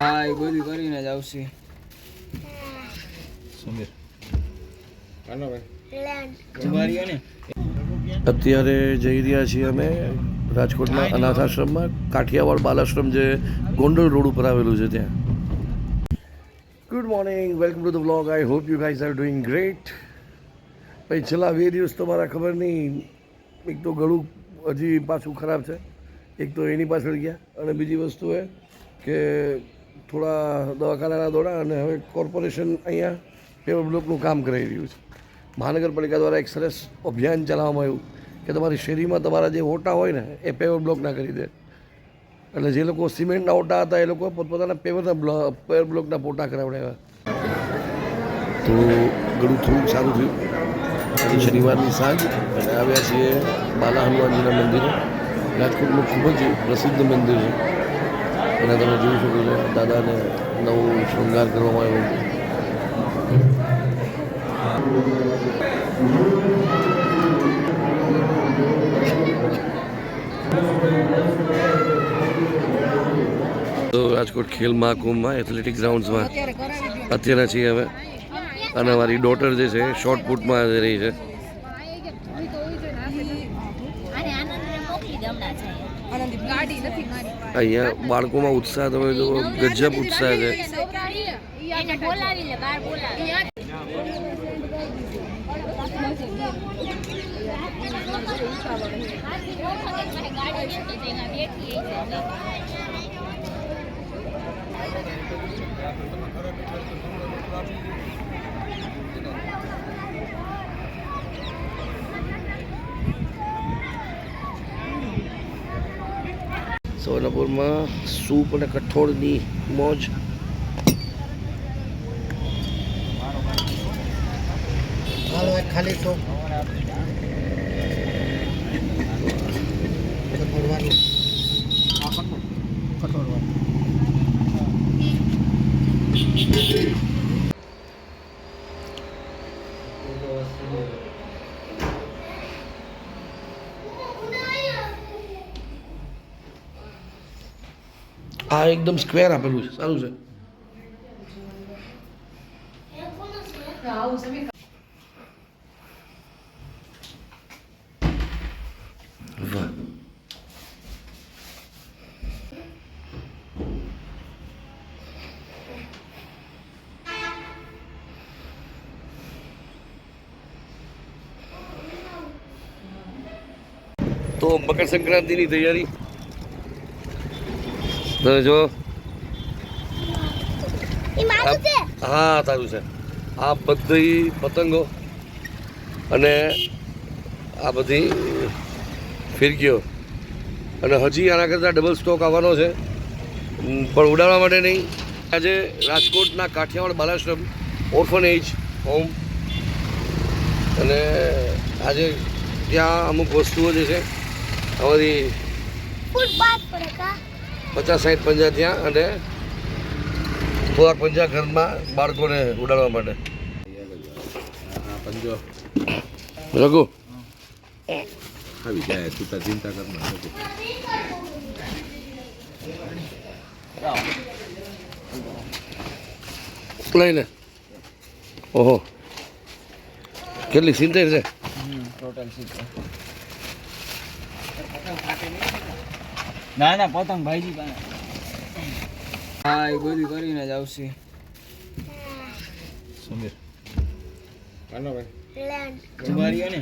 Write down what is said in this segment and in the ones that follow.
હા એ બધું કરીને જ આવશે. સમીર. અત્યારે જઈ રહ્યા છીએ અમે રાજકોટના અનાથ આશ્રમમાં કાઠિયાવાડ બાલાશ્રમ જે ગોંડલ રોડ ઉપર આવેલું છે ત્યાં. Good morning welcome to the blog I hope you guys are doing great ભાઈ, છેલ્લા બે દિવસ તો મારા ખબર નહીં. એક તો ગળું હજી પાછું ખરાબ છે. એક તો એની પાછળ ગયા. અને બીજી વસ્તુ એ કે થોડા દવાખાનાના દોડા અને હવે કોર્પોરેશન અહીંયા પેપર બ્લોકનું કામ કરાવી રહ્યું છે. મહાનગરપાલિકા દ્વારા એક સરસ અભિયાન ચલાવવામાં આવ્યું કે તમારી શેરીમાં તમારા જે ઓટા હોય ને, એ પેવર બ્લોકના કરી દે. એટલે જે લોકો સિમેન્ટના ઓટા હતા, એ લોકો પોતપોતાના પેવરના પેવર બ્લોકના પોટા કરાવડાવ્યા. તો ઘણું થોડું સારું થયું. આજે શનિવારની સાંજ અને આવ્યા છીએ બાલા હનુમાનજીના મંદિરે. રાજકોટનું ખૂબ જ પ્રસિદ્ધ મંદિર છે. અને તમે જોઈ શકો છો, દાદાને નવો શૃંગાર કરવામાં આવ્યો છે. તો રાજકોટ ખેલ મહાકુંભમાં એથ્લેટિક ગ્રાઉન્ડ્સમાં અત્યારે છીએ હવે. અને મારી ડોટર જે છે શોર્ટ પુટમાં રહી છે. અને આનંદને મોકલી દે હમણાં જાય અહીંયા. બાળકોમાં ઉત્સાહ તમે જો ગજબ ઉત્સાહ છે. એને બોલાવી લે બહાર બોલાવી ગાડી છે તેના બેઠી સોનાપુરમાં સૂપ અને કઠોળની મોજ. ખાલી તો. એકદમ સ્ક્વેર આપેલું છે સારું છે વાહ તો મકર સંક્રાંતિની તૈયારી તમે જો હા તારું છે. આ બધી પતંગો અને આ બધી ફિરકીઓ. અને હજી આના કરતાં ડબલ સ્ટોક આવવાનો છે. પણ ઉડાડવા માટે નહીં. આજે રાજકોટના કાઠિયાવાડ બાલાશ્રમ ઓર્ફનેજ હોમ અને આજે ત્યાં અમુક વસ્તુઓ જે છે કા પચાસ સાઠ પંજા ત્યાં અને થોડાક પંજા ઘરમાં બાળકોને ઉડાડવા માટે. રઘુ. આવી જાય તું તાર ચિંતા કરમાં લઈને. ઓહો. કેટલી સિત્તેર છે? ટોટલ સિત્તેર. ના ના પતંગ ભાઈજી પાસે. હા એ બધું કરીને જ આવશે. સમીર. જુવારીઓ ને.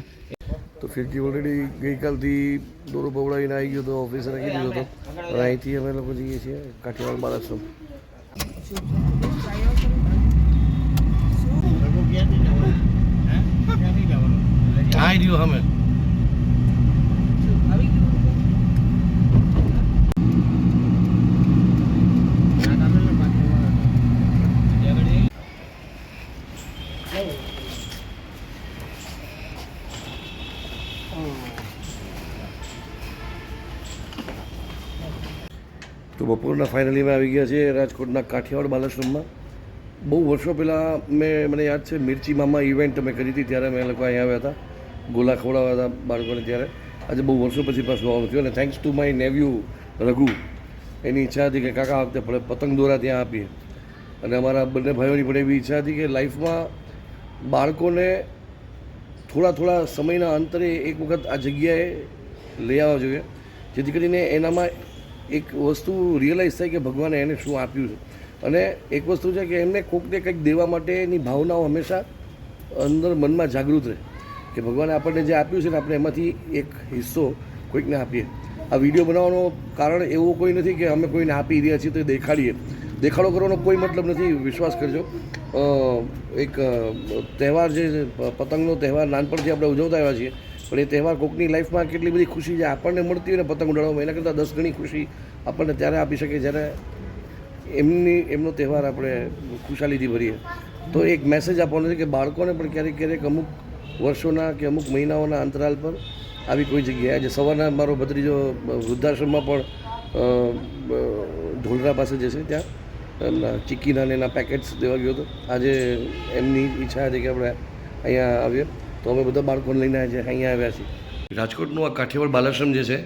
તો ફિરકી ઓલરેડી ગઈકાલથી દોરો પવડાવીને આવી ગયો તો ઓફિસર રાખી દીધો હતો. અને અહીંથી અમે લોકો જઈએ છીએ કાઠિયાવાડ બાલાશ્રમ. આવી રહ્યું અમે. બપોરના ફાઇનલીમાં આવી ગયા છે રાજકોટના કાઠિયાવાડ બાલાશ્રમમાં. બહુ વર્ષો પહેલાં મેં, મને યાદ છે, મિર્ચી મામા ઇવેન્ટ અમે કરી હતી, ત્યારે મેં લોકો અહીંયા આવ્યા હતા. ગોલા ખવડાવ્યા હતા બાળકોને ત્યારે. આજે બહુ વર્ષો પછી પાછું આવવાનું થયું અને thanks to my nephew Raghu. એની ઈચ્છા હતી કે કાકા વખતે આપણે પતંગ દોરા ત્યાં આપીએ. અને અમારા બંને ભાઈઓની પણ એવી ઈચ્છા હતી કે લાઈફમાં બાળકોને થોડા થોડા સમયના અંતરે એક વખત આ જગ્યાએ લઈ આવવા જોઈએ. જેથી કરીને એનામાં એક વસ્તુ રિયલાઇઝ થાય કે ભગવાને એને શું આપ્યું છે. અને એક વસ્તુ છે કે એમને કોકને કંઈક દેવા માટેની ભાવનાઓ હંમેશા અંદર મનમાં જાગૃત રહે. કે ભગવાને આપણને જે આપ્યું છે ને આપણે એમાંથી એક હિસ્સો કોઈકને આપીએ. આ વીડિયો બનાવવાનો કારણ એવું કોઈ નથી કે અમે કોઈને આપી રહ્યા છીએ તો દેખાડીએ. દેખાડો કરવાનો કોઈ મતલબ નથી, વિશ્વાસ કરજો. એક તહેવાર જે, પતંગનો તહેવાર નાનપણથી આપણે ઉજવતા આવ્યા છીએ. પણ એ તહેવાર કોકની લાઈફમાં કેટલી બધી ખુશી જે આપણને મળતી હોય ને પતંગ ઉડાડવામાં, એના કરતાં દસ ગણી ખુશી આપણને ત્યારે આપી શકે જ્યારે એમની, એમનો તહેવાર આપણે ખુશાલીથી ભરીએ. તો એક મેસેજ આપવાનો છે કે બાળકોને પણ ક્યારેક ક્યારેક અમુક વર્ષોના કે અમુક મહિનાઓના અંતરાલ પર આવી કોઈ જગ્યાએ, આજે સવારના મારો ભત્રીજો વૃદ્ધાશ્રમમાં પણ ઢોલરા પાસે જે છે ત્યાં, એમના ચીકીના ને એના પેકેટ્સ દેવા ગયો હતો. આજે એમની ઈચ્છા હતી કે આપણે અહીંયા આવીએ. તો અમે બધા બાળકોને લઈને આજે અહીંયા આવ્યા છીએ. રાજકોટનું આ કાઠિયાવાડ બાલાશ્રમ જે છે,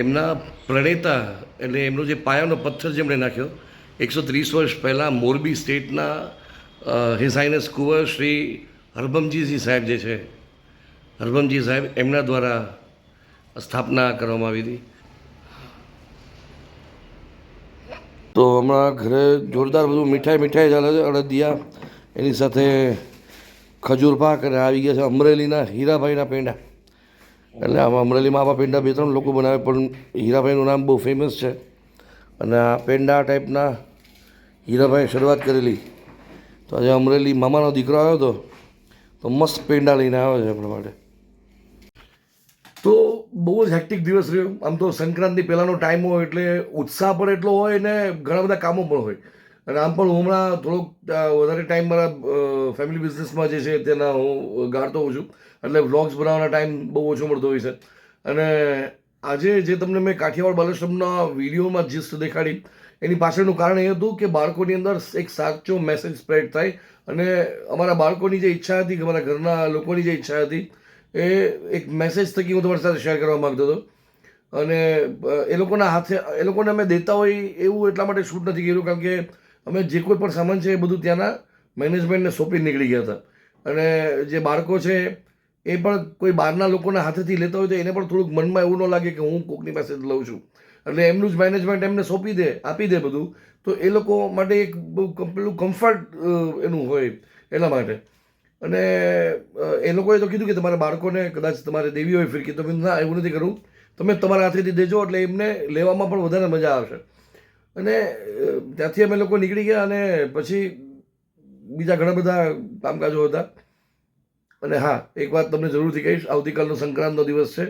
એમના પ્રણેતા એટલે એમનો જે પાયાનો પથ્થર જેમણે નાખ્યો, એકસો ત્રીસ વર્ષ પહેલાં મોરબી સ્ટેટના હિઝ હાઇનસ કુંવર શ્રી હરબમજીજી સાહેબ જે છે હરબમજી સાહેબ એમના દ્વારા સ્થાપના કરવામાં આવી હતી. તો હમણાં ઘરે જોરદાર બધું મીઠાઈ મીઠાઈ ચાલે છે અડદિયા, એની સાથે ખજૂર પાક અને આવી ગયા છે અમરેલીના હીરાભાઈના પેંડા. એટલે આમાં અમરેલીમાં આવા પેંડા બે ત્રણ લોકો બનાવે, પણ હીરાભાઈનું નામ બહુ ફેમસ છે. અને આ પેંડા ટાઈપના હીરાભાઈએ શરૂઆત કરેલી. તો આજે અમરેલી મામાનો દીકરો આવ્યો હતો, તો મસ્ત પેંડા લઈને આવ્યો છે આપણા માટે. તો બહુ જ હેક્ટિક દિવસ રહ્યો. આમ તો સંક્રાંતિ પહેલાંનો ટાઈમ હોય એટલે ઉત્સાહ પણ એટલો હોય ને ઘણા બધા કામો પણ હોય. અને આમ પણ હું હમણાં થોડોક વધારે ટાઈમ મારા ફેમિલી બિઝનેસમાં જે છે તેના હું ગાળતો હોઉં છું. એટલે વ્લોગ્સ બનાવવાનો ટાઈમ બહુ ઓછો મળતો હોય છે. અને આજે જે તમને મેં કાઠિયાવાડ બાલાશ્રમના વિડીયોમાં જીસ્ટ દેખાડી, એની પાછળનું કારણ એ હતું કે બાળકોની અંદર એક સાચો મેસેજ સ્પ્રેડ થાય. અને અમારા બાળકોની જે ઈચ્છા હતી કે અમારા ઘરના લોકોની જે ઈચ્છા હતી, એ એક મેસેજ થકી હું તમારી સાથે શેર કરવા માગતો હતો. અને એ લોકોના હાથે, એ લોકોને અમે દેતા હોય એવું એટલા માટે શૂટ નથી કર્યું, કારણ કે અમે જે કોઈ પણ સામાન છે એ બધું ત્યાંના મેનેજમેન્ટને સોંપી નીકળી ગયા હતા. અને જે બાળકો છે, એ પણ કોઈ બહારના લોકોના હાથેથી લેતા હોય તો એને પણ થોડુંક મનમાં એવું ન લાગે કે હું કોકની પાસે જ લઉં છું. એટલે એમનું જ મેનેજમેન્ટ એમને સોંપી દે, આપી દે બધું. તો એ લોકો માટે એક પેલું કમ્ફર્ટ એનું હોય એના માટે. અને એ લોકોએ તો કીધું કે તમારા બાળકોને કદાચ તમારે દેવી હોય ફિરકી, તો ના, એવું નથી કરવું તમે તમારા હાથેથી દેજો એટલે એમને લેવામાં પણ વધારે મજા આવશે. અને ત્યાંથી અમે લોકો નીકળી ગયા અને પછી બીજા ઘણા બધા કામકાજો હતા. અને હા, એક વાત તમને જરૂરથી કહીશ, આવતીકાલનો સંક્રાંતનો દિવસ છે.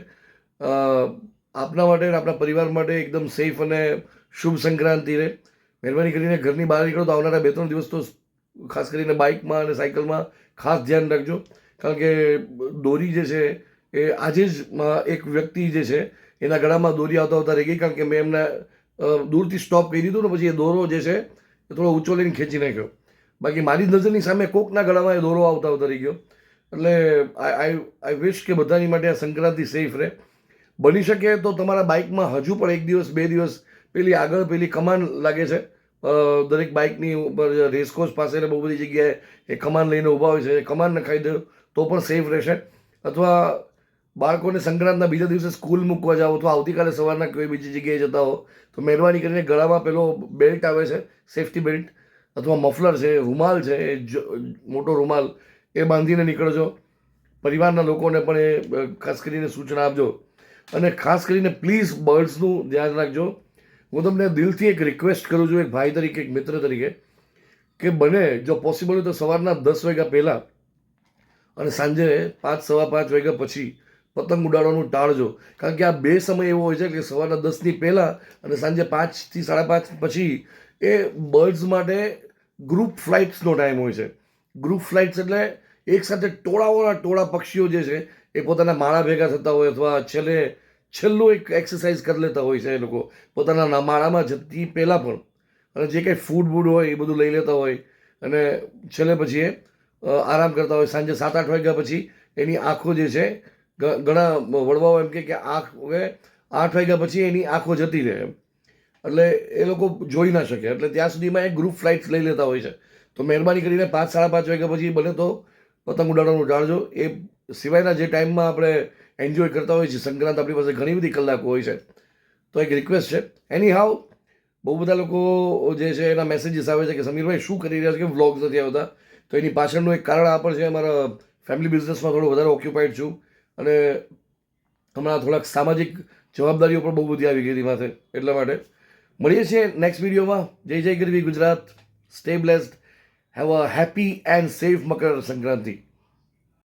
આપના માટે અને આપણા પરિવાર માટે એકદમ સેફ અને શુભ સંક્રાંતિ રહે. મહેરબાની કરીને ઘરની બહાર નીકળો તો આવનારા બે ત્રણ દિવસ તો ખાસ કરીને બાઇકમાં અને સાયકલમાં ખાસ ધ્યાન રાખજો. કારણ કે દોરી જે છે એ આજે જ એક વ્યક્તિ જે છે, એના ગળામાં દોરી આવતા આવતા રહી ગઈ. કારણ કે મેં એમને દૂરથી સ્ટોપ કરી દીધું ને પછી એ દોરો જે છે એ થોડો ઊંચો લઈને ખેંચી નાખ્યો. બાકી મારી નજરની સામે કોકના ગળામાં એ દોરો આવતા ઉતરી ગયો. એટલે આઈ આઈ વિશ કે બધાની માટે આ સંક્રાંતિ સેફ રહે. બની શકે તો તમારા બાઇકમાં હજુ પણ એક દિવસ, બે દિવસ પેલી આગળ પેલી કમાન લાગે છે. દરેક બાઇકની ઉપર રેસકોર્સ પાસે બહુ બધી જગ્યાએ એ કમાન લઈને ઊભા હોય છે. કમાન નખાઈ દો તો પણ સેફ રહેશે. અથવા બાળકોને સંક્રાંતના બીજા દિવસે સ્કૂલ મૂકવા જાઓ તો આવતીકાલે સવારના કોઈ બીજી જગ્યાએ જતા હો, તો મહેરબાની કરીને ગળામાં પેલો બેલ્ટ આવે છે સેફટી બેલ્ટ અથવા મફલર છે, રૂમાલ છે, એ મોટો રૂમાલ, એ બાંધીને નીકળજો. પરિવારના લોકોને પણ એ ખાસ કરીને સૂચના આપજો. અને ખાસ કરીને પ્લીઝ બર્ડ્સનું ધ્યાન રાખજો. હું તમને દિલથી એક રિક્વેસ્ટ કરું છું, એક ભાઈ તરીકે, એક મિત્ર તરીકે, કે બને, જો પોસિબલ હોય તો સવારના દસ વાગ્યા પહેલાં અને સાંજે પાંચ, સવા પાંચ વાગ્યા પછી પતંગ ઉડાડવાનું ટાળજો. કારણ કે આ બે સમય એવો હોય છે કે સવારના દસની પહેલાં અને સાંજે પાંચથી સાડા પાંચ પછી એ બર્ડ્સ માટે ગ્રુપ ફ્લાઇટ્સનો ટાઈમ હોય છે. ગ્રુપ ફ્લાઇટ્સ એટલે એક સાથે ટોળાઓના ટોળા પક્ષીઓ જે છે, એ પોતાના માળા ભેગા થતા હોય અથવા છેલ્લે છેલ્લું એક એક્સરસાઇઝ કરી લેતા હોય છે એ લોકો. પોતાના માળામાં જતી પહેલાં પણ. અને જે કંઈ ફૂડ બૂડ હોય એ બધું લઈ લેતા હોય. અને છેલ્લે પછી એ આરામ કરતા હોય સાંજે સાત આઠ વાગ્યા પછી એની આંખો જે છે ઘણા વડવાઓ એમ કે આંખ, હવે આઠ વાગ્યા પછી એની આંખો જતી રહે એટલે એ લોકો જોઈ ના શકે. એટલે ત્યાં સુધીમાં એ ગ્રુપ ફ્લાઇટ્સ લઈ લેતા હોય છે. તો મહેરબાની કરીને પાંચ, સાડા પાંચ વાગ્યા પછી બને તો પતંગ ઉડાડવાનું ટાળજો એ સિવાયના જે ટાઈમમાં આપણે એન્જોય કરતા હોઈએ છીએ સંક્રાંત આપણી પાસે ઘણી બધી કલાકો હોય છે. તો એક રિક્વેસ્ટ છે. એની હાવ બહુ બધા લોકો જે છે એના મેસેજીસ આવે છે કે સમીરભાઈ શું કરી રહ્યા છે? કે વ્લોગ્સ નથી આવતા? તો એની પાછળનું એક કારણ આ પણ છે, અમારા ફેમિલી બિઝનેસમાં થોડો વધારે ઓક્યુપાઈડ છું. અને હમણાં થોડાક સામાજિક જવાબદારીઓ પણ બહુ બધી આવી ગઈ હતી માથે, એટલા માટે. મળીએ છીએ નેક્સ્ટ વિડીયોમાં જય જય ગરવી Gujarat. Stay blessed have a happy and safe Makar Sankranti.